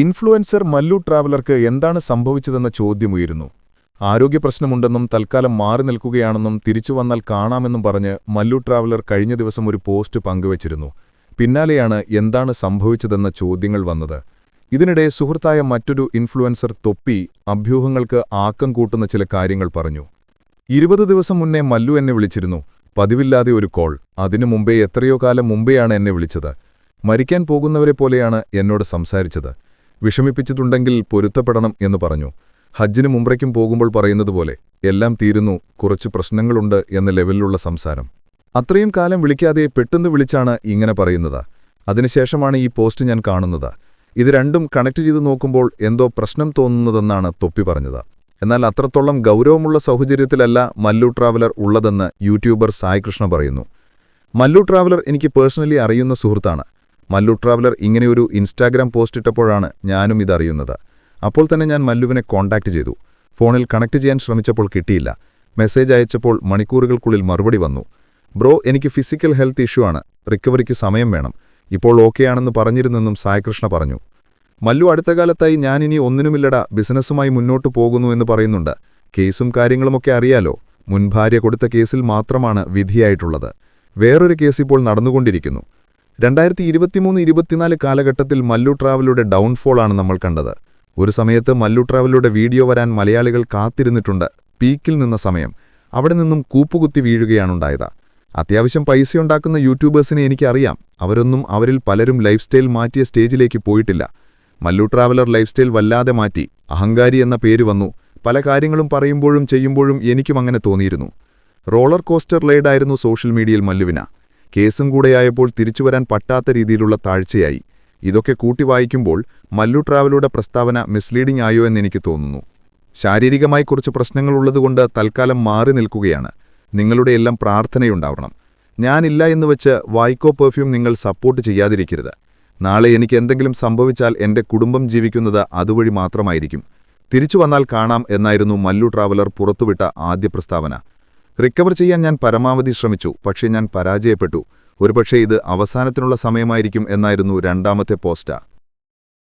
Influencer Mallu ട്രാവലർക്ക് എന്താണ് സംഭവിച്ചതെന്ന ചോദ്യമുയരുന്നു. ആരോഗ്യപ്രശ്നമുണ്ടെന്നും തൽക്കാലം മാറി നിൽക്കുകയാണെന്നും തിരിച്ചു വന്നാൽ കാണാമെന്നും പറഞ്ഞ് മല്ലു ട്രാവലർ കഴിഞ്ഞ ദിവസം ഒരു പോസ്റ്റ് പങ്കുവച്ചിരുന്നു. പിന്നാലെയാണ് എന്താണ് സംഭവിച്ചതെന്ന ചോദ്യങ്ങൾ വന്നത്. ഇതിനിടെ സുഹൃത്തായ മറ്റൊരു ഇൻഫ്ലുവൻസർ തൊപ്പി അഭ്യൂഹങ്ങൾക്ക് ആക്കം കൂട്ടുന്ന ചില കാര്യങ്ങൾ പറഞ്ഞു. ഇരുപത് ദിവസം മുന്നേ മല്ലു എന്നെ വിളിച്ചിരുന്നു. പതിവില്ലാതെ ഒരു കോൾ. അതിനു മുമ്പേ എത്രയോ കാലം മുമ്പെയാണ് എന്നെ വിളിച്ചത്. മരിക്കാൻ പോകുന്നവരെ പോലെയാണ് എന്നോട് സംസാരിച്ചത്. വിഷമിപ്പിച്ചിട്ടുണ്ടെങ്കിൽ പൊരുത്തപ്പെടണം എന്ന് പറഞ്ഞു. ഹജ്ജിനും ഉംറയ്ക്കും പോകുമ്പോൾ പറയുന്നതുപോലെ എല്ലാം തീരുന്നു കുറച്ച് പ്രശ്നങ്ങളുണ്ട് എന്ന ലെവലിലുള്ള സംസാരം. അത്രയും കാലം വിളിക്കാതെ പെട്ടെന്ന് വിളിച്ചാണ് ഇങ്ങനെ പറയുന്നത്. അതിനുശേഷമാണ് ഈ പോസ്റ്റ് ഞാൻ കാണുന്നത്. ഇത് രണ്ടും കണക്ട് ചെയ്ത് നോക്കുമ്പോൾ എന്തോ പ്രശ്നം തോന്നുന്നതെന്നാണ് തൊപ്പി പറഞ്ഞത്. എന്നാൽ അത്രത്തോളം ഗൗരവമുള്ള സൗഹചര്യത്തിലല്ല മല്ലു ട്രാവലർ ഉള്ളതെന്ന് യൂട്യൂബർ സായികൃഷ്ണ പറയുന്നു. മല്ലു ട്രാവലർ എനിക്ക് പേഴ്സണലി അറിയുന്ന സുഹൃത്താണ്. മല്ലു ട്രാവലർ ഇങ്ങനെയൊരു ഇൻസ്റ്റാഗ്രാം പോസ്റ്റ് ഇട്ടപ്പോഴാണ് ഞാനും ഇതറിയുന്നത്. അപ്പോൾ തന്നെ ഞാൻ മല്ലുവിനെ കോൺടാക്ട് ചെയ്തു. ഫോണിൽ കണക്ട് ചെയ്യാൻ ശ്രമിച്ചപ്പോൾ കിട്ടിയില്ല. മെസ്സേജ് അയച്ചപ്പോൾ മണിക്കൂറുകൾക്കുള്ളിൽ മറുപടി വന്നു. ബ്രോ എനിക്ക് ഫിസിക്കൽ ഹെൽത്ത് ഇഷ്യൂ ആണ്. റിക്കവറിക്ക് സമയം വേണം. ഇപ്പോൾ ഓക്കെയാണെന്ന് പറഞ്ഞിരുന്നെന്നും സായകൃഷ്ണ പറഞ്ഞു. മല്ലു അടുത്ത കാലത്തായി ഞാനിനി ഒന്നിനുമില്ലട ബിസിനസ്സുമായി മുന്നോട്ടു പോകുന്നു എന്ന് പറയുന്നുണ്ട്. കേസും കാര്യങ്ങളുമൊക്കെ അറിയാലോ. മുൻഭാര്യ കൊടുത്ത കേസിൽ മാത്രമാണ് വിധിയായിട്ടുള്ളത്. വേറൊരു കേസ് ഇപ്പോൾ നടന്നുകൊണ്ടിരിക്കുന്നു. രണ്ടായിരത്തി ഇരുപത്തിമൂന്ന് ഇരുപത്തിനാല് കാലഘട്ടത്തിൽ മല്ലു ട്രാവലിയുടെ ഡൗൺഫോൾ ആണ് നമ്മൾ കണ്ടത്. ഒരു സമയത്ത് മല്ലു ട്രാവലുടെ വീഡിയോ വരാൻ മലയാളികൾ കാത്തിരുന്നിട്ടുണ്ട്. പീക്കിൽ നിന്ന സമയം. അവിടെ നിന്നും കൂപ്പുകുത്തി വീഴുകയാണുണ്ടായത്. അത്യാവശ്യം പൈസയുണ്ടാക്കുന്ന യൂട്യൂബേഴ്സിനെ എനിക്കറിയാം. അവരൊന്നും അവരിൽ പലരും ലൈഫ് സ്റ്റൈൽ മാറ്റിയ സ്റ്റേജിലേക്ക് പോയിട്ടില്ല. മല്ലു ട്രാവലർ ലൈഫ് സ്റ്റൈൽ വല്ലാതെ മാറ്റി. അഹങ്കാരി എന്ന പേര് വന്നു. പല കാര്യങ്ങളും പറയുമ്പോഴും ചെയ്യുമ്പോഴും എനിക്കും അങ്ങനെ തോന്നിയിരുന്നു. റോളർ കോസ്റ്റർ റൈഡായിരുന്നു സോഷ്യൽ മീഡിയയിൽ മല്ലുവിന. കേസും കൂടെയായപ്പോൾ തിരിച്ചുവരാൻ പറ്റാത്ത രീതിയിലുള്ള താഴ്ചയായി. ഇതൊക്കെ കൂട്ടി വായിക്കുമ്പോൾ മല്ലു ട്രാവലുടെ പ്രസ്താവന മിസ്ലീഡിംഗ് ആയോ എന്നെനിക്ക് തോന്നുന്നു. ശാരീരികമായി കുറച്ച് പ്രശ്നങ്ങളുള്ളതുകൊണ്ട് തൽക്കാലം മാറി നിൽക്കുകയാണ്. നിങ്ങളുടെ എല്ലാം പ്രാർത്ഥനയുണ്ടാവണം. ഞാനില്ല എന്ന് വെച്ച് വായിക്കോ പെർഫ്യൂം നിങ്ങൾ സപ്പോർട്ട് ചെയ്യാതിരിക്കരുത്. നാളെ എനിക്ക് എന്തെങ്കിലും സംഭവിച്ചാൽ എന്റെ കുടുംബം ജീവിക്കുന്നത് അതുവഴി മാത്രമായിരിക്കും. തിരിച്ചു വന്നാൽ കാണാം എന്നായിരുന്നു മല്ലു ട്രാവലർ പുറത്തുവിട്ട ആദ്യ പ്രസ്താവന. റിക്കവർ ചെയ്യാൻ ഞാൻ പരമാവധി ശ്രമിച്ചു പക്ഷേ ഞാൻ പരാജയപ്പെട്ടു. ഒരുപക്ഷേ ഇത് അവസാനത്തിനുള്ള സമയമായിരിക്കും എന്നായിരുന്നു രണ്ടാമത്തെ പോസ്റ്റ.